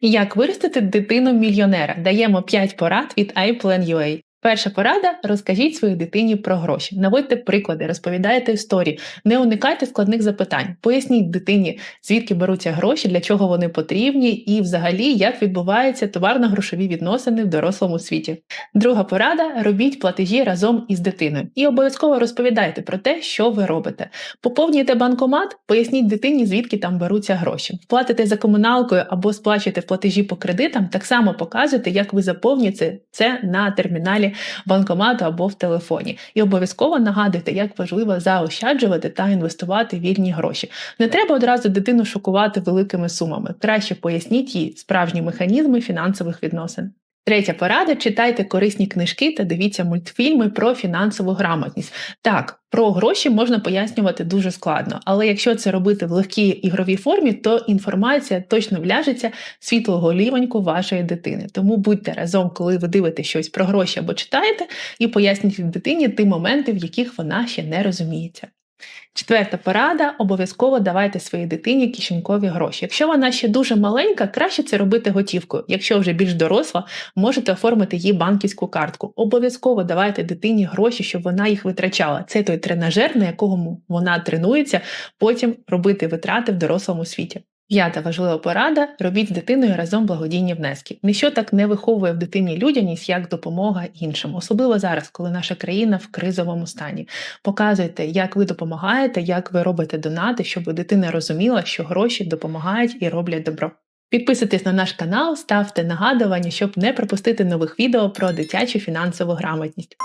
Як виростити дитину мільйонера? Даємо 5 порад від iPlan.ua. Перша порада розкажіть своїй дитині про гроші. Наводьте приклади, розповідайте історії, не уникайте складних запитань. Поясніть дитині, звідки беруться гроші, для чого вони потрібні, і взагалі як відбуваються товарно-грошові відносини в дорослому світі. Друга порада робіть платежі разом із дитиною. І обов'язково розповідайте про те, що ви робите. Поповнюйте банкомат, поясніть дитині, звідки там беруться гроші. Платите за комуналкою або сплачуєте платежі по кредитам, так само показуйте, як ви заповнюєте це на терміналі банкомату або в телефоні. І обов'язково нагадуйте, як важливо заощаджувати та інвестувати вільні гроші. Не треба одразу дитину шокувати великими сумами. Краще поясніть їй справжні механізми фінансових відносин. Третя порада: читайте корисні книжки та дивіться мультфільми про фінансову грамотність. Так, про гроші можна пояснювати дуже складно, але якщо це робити в легкій ігровій формі, то інформація точно вляжеться світлого лівеньку вашої дитини. Тому будьте разом, коли ви дивитесь щось про гроші або читаєте, і поясніть дитині ті моменти, в яких вона ще не розуміється. Четверта порада: обов'язково давайте своїй дитині кишенькові гроші. Якщо вона ще дуже маленька, краще це робити готівкою. Якщо вже більш доросла, можете оформити їй банківську картку. Обов'язково давайте дитині гроші, щоб вона їх витрачала. Це той тренажер, на якому вона тренується, потім робити витрати в дорослому світі. П'ята важлива порада: робіть з дитиною разом благодійні внески. Ніщо так не виховує в дитині людяність як допомога іншим, особливо зараз, коли наша країна в кризовому стані. Показуйте, як ви допомагаєте, як ви робите донати, щоб дитина розуміла, що гроші допомагають і роблять добро. Підписуйтесь на наш канал, ставте нагадування, щоб не пропустити нових відео про дитячу фінансову грамотність.